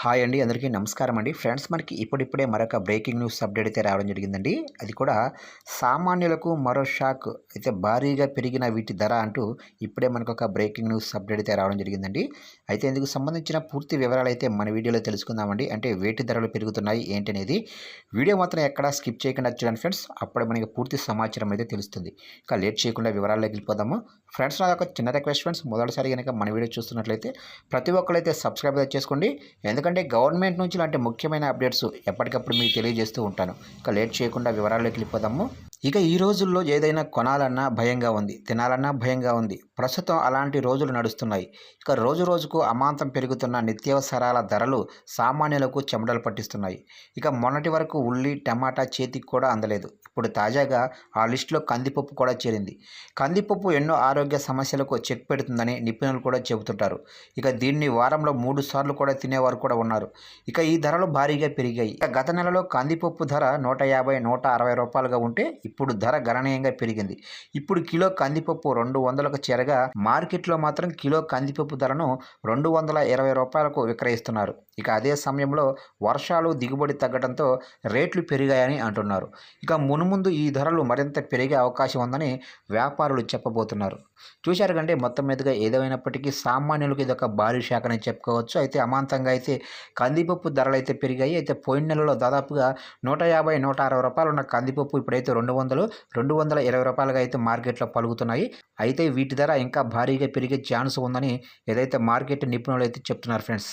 Hi అండి అందరికీ నమస్కారం అండి. ఫ్రెండ్స్ మనకి ఇప్పుడిప్పుడే మరొక బ్రేకింగ్ న్యూస్ అప్డేట్ అయితే రావడం జరిగిందండి. అది కూడా సామాన్యులకు మరో షాక్ అయితే భారీగా పెరిగిన వీటి ధర అంటూ ఇప్పుడే మనకు ఒక బ్రేకింగ్ న్యూస్ అప్డేట్ అయితే రావడం జరిగిందండి. అయితే ఇందుకు సంబంధించిన పూర్తి వివరాలు అయితే మన వీడియోలో తెలుసుకుందామండి. అంటే వేటి ధరలు పెరుగుతున్నాయి ఏంటనేది వీడియో మాత్రం ఎక్కడా స్కిప్ చేయకుండా చూడండి ఫ్రెండ్స్. అప్పుడే మనకి పూర్తి సమాచారం అయితే తెలుస్తుంది. ఇక లేట్ చేయకుండా వివరాల్లోకి వెళ్ళిపోదాము. ఫ్రెండ్స్ నా ఒక చిన్న రిక్వెస్ట్ ఫ్రెండ్స్. మొదటిసారి కనుక మన వీడియో చూస్తున్నట్లయితే ప్రతి ఒక్కరైతే సబ్స్క్రైబ్ చేసుకోండి. ఎందుకంటే గవర్నమెంట్ నుంచి ఇలాంటి ముఖ్యమైన అప్డేట్స్ ఎప్పటికప్పుడు మీకు తెలియజేస్తూ ఉంటాను. ఇక లేట్ చేయకుండా వివరాల్లోకి వెళ్ళిపోదాము. ఇక ఈ రోజుల్లో ఏదైనా కొనాలన్నా భయంగా ఉంది తినాలన్నా భయంగా ఉంది. ప్రస్తుతం అలాంటి రోజులు నడుస్తున్నాయి. ఇక రోజు రోజుకు అమాంతం పెరుగుతున్న నిత్యావసరాల ధరలు సామాన్యులకు చెమటలు పట్టిస్తున్నాయి. ఇక మొన్నటి వరకు ఉల్లి టమాటా చేతికి కూడా అందలేదు. ఇప్పుడు తాజాగా ఆ లిస్టులో కందిపప్పు కూడా చేరింది. కందిపప్పు ఎన్నో ఆరోగ్య సమస్యలకు చెక్ పెడుతుందని నిపుణులు కూడా చెబుతుంటారు. ఇక దీన్ని వారంలో మూడు సార్లు కూడా తినేవారు కూడా ఉన్నారు. ఇక ఈ ధరలు భారీగా పెరిగాయి. ఇక గత నెలలో కందిపప్పు ధర నూట యాభై నూట అరవై రూపాయలుగా ఉంటే ఇప్పుడు ధర గణనీయంగా పెరిగింది. ఇప్పుడు కిలో కందిపప్పు రెండు వందలకు చేరగా మార్కెట్లో మాత్రం కిలో కందిపప్పు ధరను రెండు వందల ఇరవై రూపాయలకు విక్రయిస్తున్నారు. ఇక అదే సమయంలో వర్షాలు దిగుబడి తగ్గడంతో రేట్లు పెరిగాయని అంటున్నారు. ఇక మునుముందు ఈ ధరలు మరింత పెరిగే అవకాశం ఉందని వ్యాపారులు చెప్పబోతున్నారు. చూశారు కంటే మొత్తం మీదుగా ఏదేమైనప్పటికీ సామాన్యులకు ఇది ఒక భారీ శాఖని చెప్పుకోవచ్చు. అయితే అమాంతంగా అయితే కందిపప్పు ధరలు అయితే పెరిగాయి. అయితే పోయిన నెలలో దాదాపుగా నూట యాభై నూట అరవై రూపాయలు ఉన్న కందిపప్పు ఇప్పుడైతే రెండు వందలు రెండు వందల ఇరవై రూపాయలుగా అయితే మార్కెట్లో పలుకుతున్నాయి. అయితే వీటి ధర ఇంకా భారీగా పెరిగే ఛాన్స్ ఉందని ఏదైతే మార్కెట్ నిపుణులు అయితే చెప్తున్నారు ఫ్రెండ్స్.